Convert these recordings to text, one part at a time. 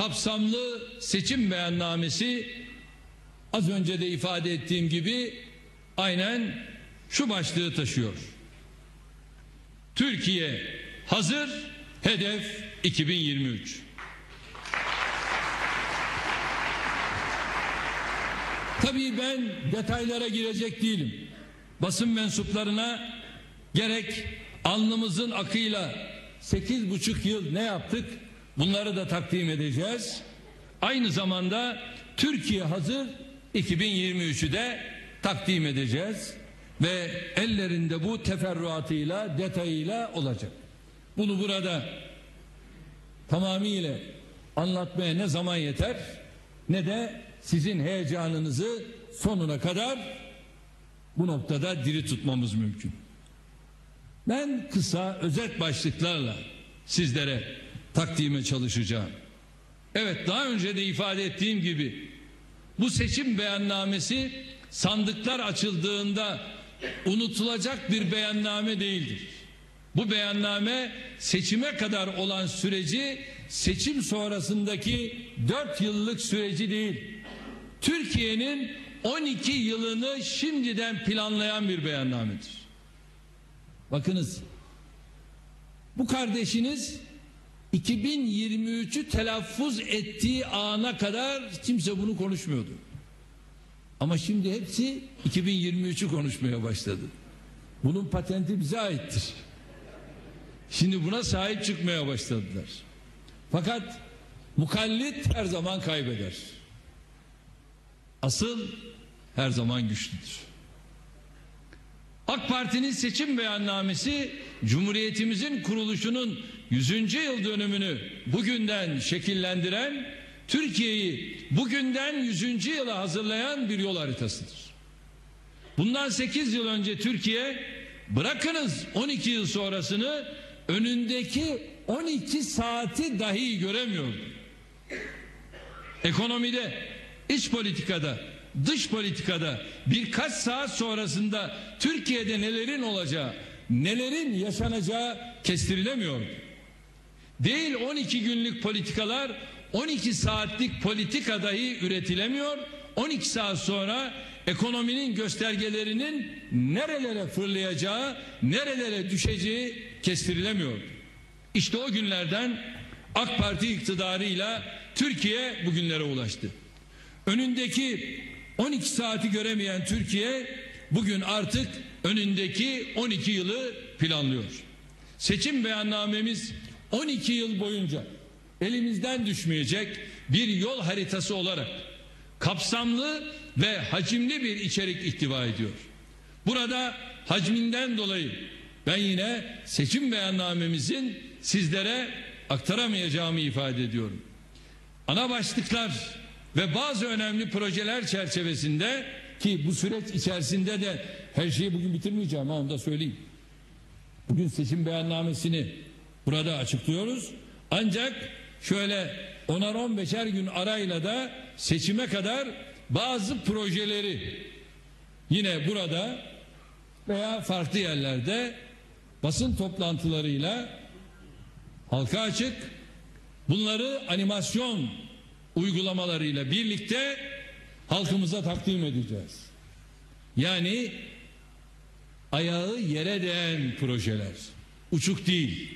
kapsamlı seçim beyannamesi az önce de ifade ettiğim gibi aynen şu başlığı taşıyor. Türkiye hazır, hedef 2023. Tabii ben detaylara girecek değilim. Basın mensuplarına gerek alnımızın akıyla sekiz buçuk yıl ne yaptık bunları da takdim edeceğiz. Aynı zamanda Türkiye hazır 2023'ü de takdim edeceğiz ve ellerinde bu teferruatıyla detayıyla olacak. Bunu burada tamamıyla anlatmaya ne zaman yeter ne de sizin heyecanınızı sonuna kadar bu noktada diri tutmamız mümkün. Ben kısa özet başlıklarla sizlere takdime çalışacağım. Evet daha önce de ifade ettiğim gibi bu seçim beyannamesi sandıklar açıldığında unutulacak bir beyanname değildir. Bu beyanname seçime kadar olan süreci seçim sonrasındaki dört yıllık süreci değil. Türkiye'nin 12 yılını şimdiden planlayan bir beyannamedir. Bakınız bu kardeşiniz 2023'ü telaffuz ettiği ana kadar kimse bunu konuşmuyordu. Ama şimdi hepsi 2023'ü konuşmaya başladı. Bunun patenti bize aittir. Şimdi buna sahip çıkmaya başladılar. Fakat mukallit her zaman kaybeder. Asıl her zaman güçlüdür. AK Parti'nin seçim beyannamesi Cumhuriyetimizin kuruluşunun 100. yıl dönümünü bugünden şekillendiren, Türkiye'yi bugünden 100. yıla hazırlayan bir yol haritasıdır. Bundan 8 yıl önce Türkiye bırakınız 12 yıl sonrasını önündeki 12 saati dahi göremiyordu. Ekonomide, iç politikada, dış politikada birkaç saat sonrasında Türkiye'de nelerin olacağı, nelerin yaşanacağı kestirilemiyor. Değil 12 günlük politikalar 12 saatlik politika dahi üretilemiyor. 12 saat sonra ekonominin göstergelerinin nerelere fırlayacağı, nerelere düşeceği kestirilemiyor. İşte o günlerden AK Parti iktidarıyla Türkiye bugünlere ulaştı. Önündeki 12 saati göremeyen Türkiye bugün artık önündeki 12 yılı planlıyor. Seçim beyannamemiz 12 yıl boyunca elimizden düşmeyecek bir yol haritası olarak kapsamlı ve hacimli bir içerik ihtiva ediyor. Burada hacminden dolayı ben yine seçim beyannamemizin sizlere aktaramayacağımı ifade ediyorum. Ana başlıklar ve bazı önemli projeler çerçevesinde ki bu süreç içerisinde de her şeyi bugün bitirmeyeceğim onu da söyleyeyim. Bugün seçim beyannamesini burada açıklıyoruz. Ancak şöyle 10'ar 15'er gün arayla da seçime kadar bazı projeleri yine burada veya farklı yerlerde basın toplantılarıyla halka açık bunları animasyon uygulamalarıyla birlikte halkımıza takdim edeceğiz. Yani ayağı yere değen projeler. Uçuk değil.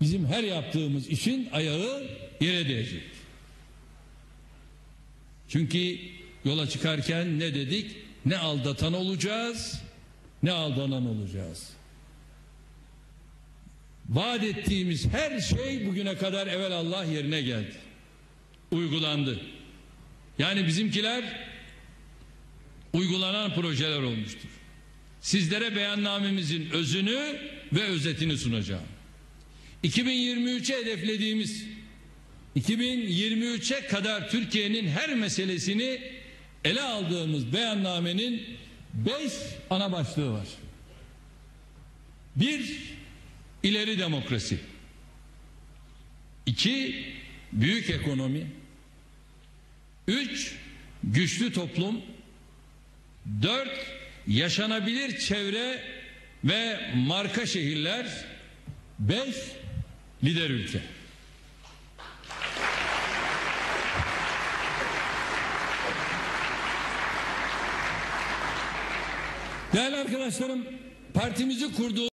Bizim her yaptığımız işin ayağı yere değecek. Çünkü yola çıkarken ne dedik? Ne aldatan olacağız, ne aldanan olacağız. Vaat ettiğimiz her şey bugüne kadar evvel Allah yerine geldi. Uygulandı. Yani bizimkiler uygulanan projeler olmuştur. Sizlere beyannamemizin özünü ve özetini sunacağım. 2023'e hedeflediğimiz 2023'e kadar Türkiye'nin her meselesini ele aldığımız beyannamenin beş ana başlığı var. Bir, ileri demokrasi. İki, büyük ekonomi, üç güçlü toplum, dört yaşanabilir çevre ve marka şehirler, beş lider ülke. Değerli arkadaşlarım, partimizi kurduğumuz